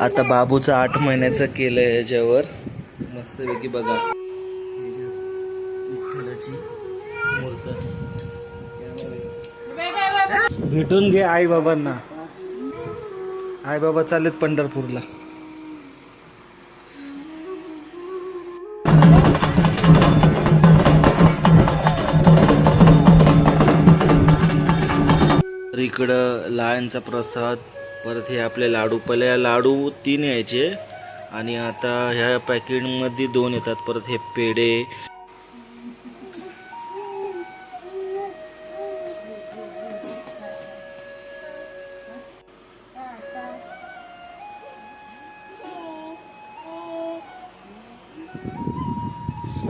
आता बाबूचं आठ महिन्याचं केलंय याच्यावर. मस्तपैकी बघा. विठ्ठलाची मूर्त. भेटून घे आई बाबांना. आई बाबा चालेत पंढरपूरला. इकडं लायांचा प्रसाद. परत हे आपले लाडू पहिले लाडू तीन यायचे आणि आता ह्या पॅकेटमध्ये दोन येतात. परत हे पेढे.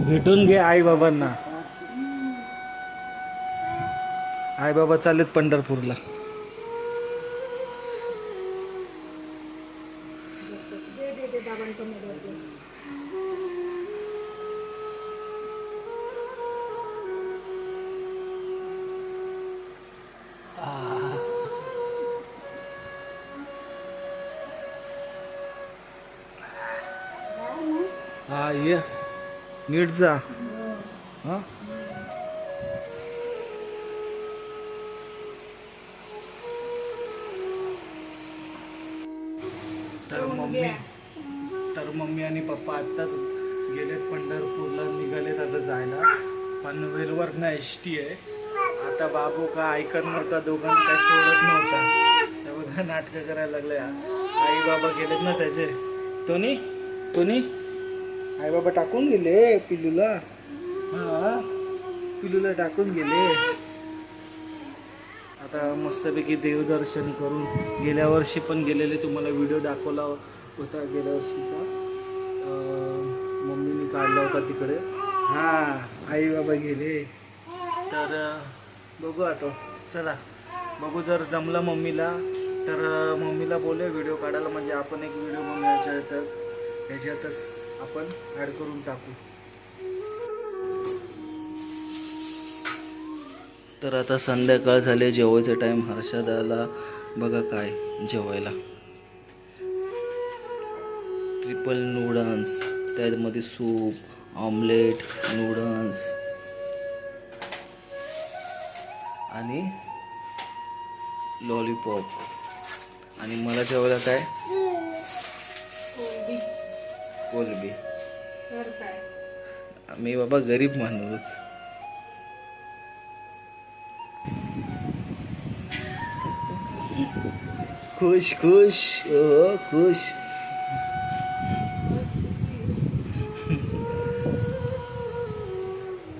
भेटून घे आई बाबांना. आई बाबा चालेत पंढरपूरला. हा ये. नीट जा. हा? तर मम्मी तर मम्मी आणि पप्पा आत्ताच गेलेत पंढरपूरला निघालेत आता जायला. पनवेलवर ना एस टी आहे. आता बाबू का ऐकत का दोघांना काय सोडत नव्हता. त्या बघा नाटकं करायला लागले आई बाबा गेलेत ना त्याचे. कोणी कोणी आई बाबा टाकून गेले पिलूला हा पिलूला टाकून गेले. आता मस्तपैकी देवदर्शन करून गेल्या वर्षी पण गेलेले तुम्हाला व्हिडिओ दाखवला होता गेल्या वर्षीचा. मम्मीने काढला होता तिकडे. हा आई बाबा गेले. तर बघू आता. चला बघू जर जमलं मम्मीला तर मम्मीला बोलूया व्हिडिओ काढायला. म्हणजे आपण एक व्हिडिओ बनवायचा आहे तर. त्याच्यातच आपण ॲड करून टाकू. तर आता संध्याकाळ झाले जेवायचा टाइम हर्षद आला. बघा काय जेवायला. ट्रिपल नूडल्स त्यामध्ये सूप ऑमलेट नूडल्स आणि लॉलीपॉप आणि मला जेवायला काय? कोलबी मी बाबा गरीब माणूस. खुश खुश ओ खुश.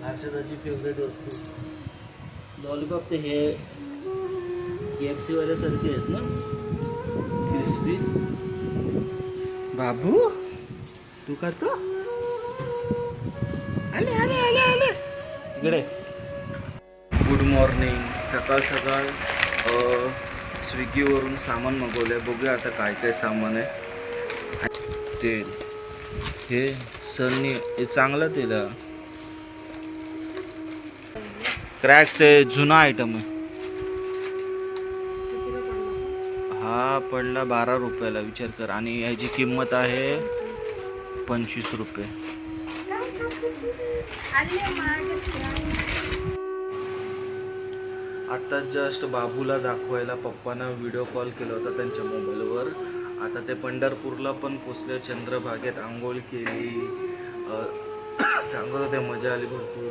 हर्षदाची फेवरेट वस्तू. लॉलीपॉप ते हे एफ सी वाल्यासारखे आहेत ना? क्रिस्पी बाबू? तू खातो आले आले आले आले. इकडे. गुड मॉर्निंग सकाळ सकाळ स्विगीवरून सामान मागवलं आहे बघूया आता काय काय सामान आहे. तेल. हे सनी हे चांगलं तेल क्रॅक्स ते जुना आयटम आहे. हा पडला बारा रुपयाला. विचार कर. आणि ह्याची किंमत आहे पंचवीस रुपये. आता जस्ट बाबूला दाखवायला पप्पांना व्हिडिओ कॉल केला होता त्यांच्या मोबाईलवर आता ते पंढरपूरला पण पोचले चंद्रभागेत आंघोळ केली. सांगत होते मजा आली भरपूर.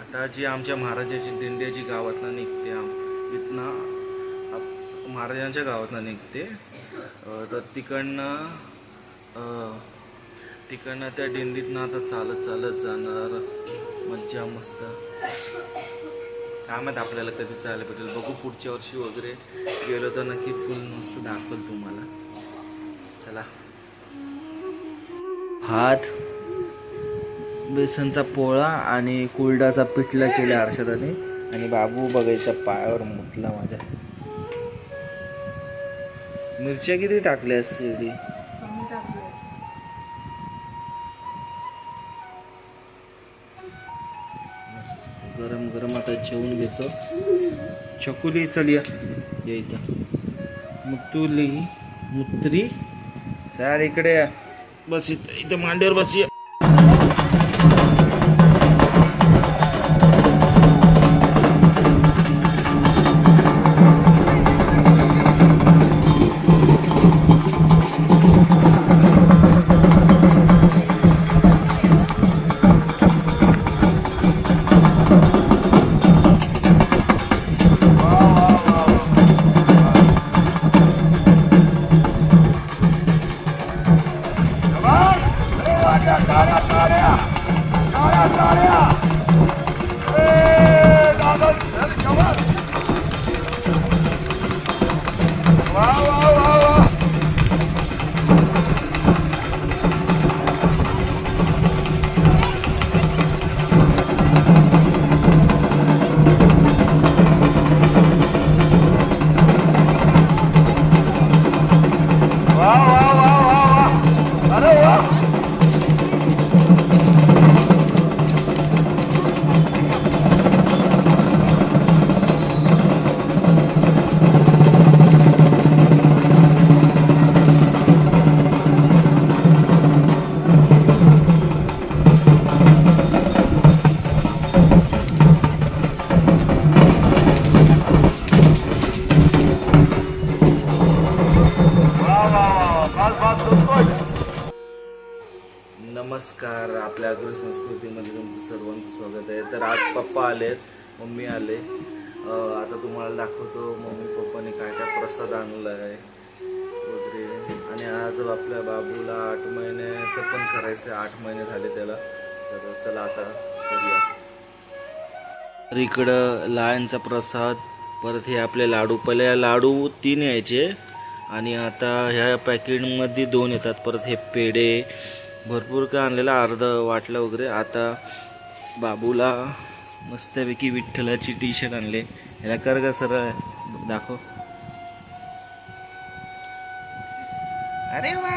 आता जी आमच्या महाराजाची दिंडी जी गावातनं निघते इथनं महाराजांच्या गावातनं निघते. तर तिकडनं तिकडनं त्या दिंडीतनं आता चालत चालत जाणार. मज्जा मस्त. काय माहीत आपल्याला कधी चाललं भेटेल. बघू पुढच्या वर्षी वगैरे गेलो तर नक्की फुल मस्त दाखवल तुम्हाला. चला. हात बेसनचा पोळा आणि कुलडाचा पिठला केला हर्षदाने आणि. बाबू बघायच्या पायावर मुतला माझ्या. मिरच्या किती टाकल्या शिर्डी तो घेतो चकुली चल या. इथं. मुतुली मुत्री. चार इकडे या. बस इथं इथं मांडीवर बस टाळ्या टाळ्या टाळ्या टाळ्या टाळ्या दादा वा नमस्कार आपल्या अग्र संस्कृतीमध्ये तुमचं सर्वांचं स्वागत आहे. तर आज पप्पा आलेत मम्मी आले. आता तुम्हाला दाखवतो मम्मी पप्पाने काय काय प्रसाद आणला आहे वगैरे. आणि आज आपल्या बाबूला आठ महिन्याचं पण करायचं आहे. आठ महिने झाले त्याला. तर चला आता करूया तर इकडं लहानचा प्रसाद परत हे आपले लाडू. पहिले लाडू तीन यायचे. आणि आता ह्या पॅकेटमध्ये दोन येतात. परत हे पेढे भरपूर काय आणलेलं अर्ध वाटलं वगैरे. आता बाबूला मस्तपैकी विठ्ठलाची टी शर्ट आणले. ह्याला कर का सर दाखव. अरे वा!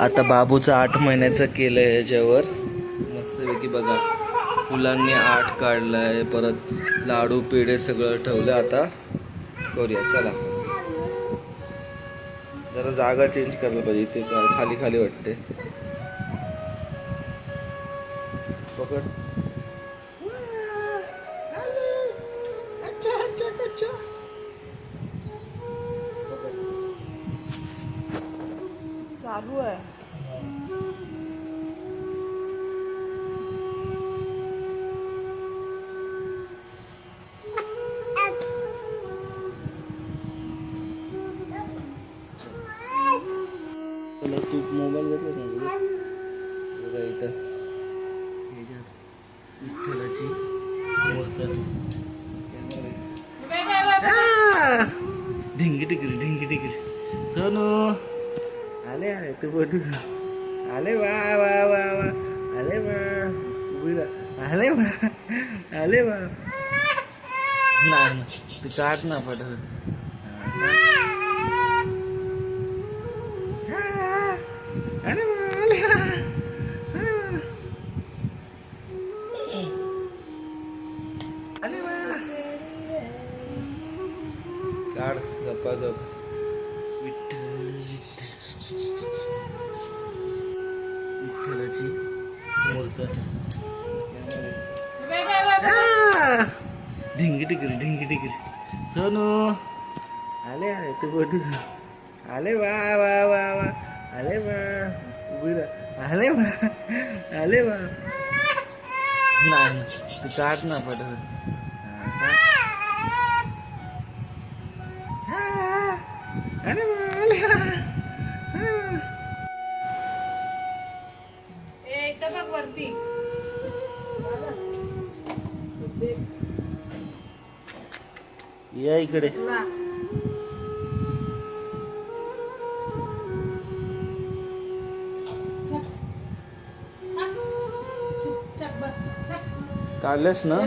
आता बाबूचं आठ महिन्याचं केलंय याच्यावर मस्तपैकी बघा. फुलांनी आठ काढलाय परत लाडू पेढे सगळं ठेवलं आता करूया चला. जरा जागा चेंज करायला पाहिजे इथे खाली खाली वाटते. पकड. तू मोबाईल घेतलास ना तुझा? बघा इथं. ह्याच्यात विठ्ठलाची! ढिंगी टिकरी ढिंगी टिकरी सोनू. आले आले तू बटू आले वा वा वा वा आले वा उभी. आले वा आले वा नाही तू काढ ना पटकन. ढिंगी टिकरी ढिंगी टिकरी सोनू आले आले तू बटू आले वा वा वा वा आले वा उभी राहा. आले वा आले वा नाही तू काढ ना पटकन इकडे. काढलंस ना?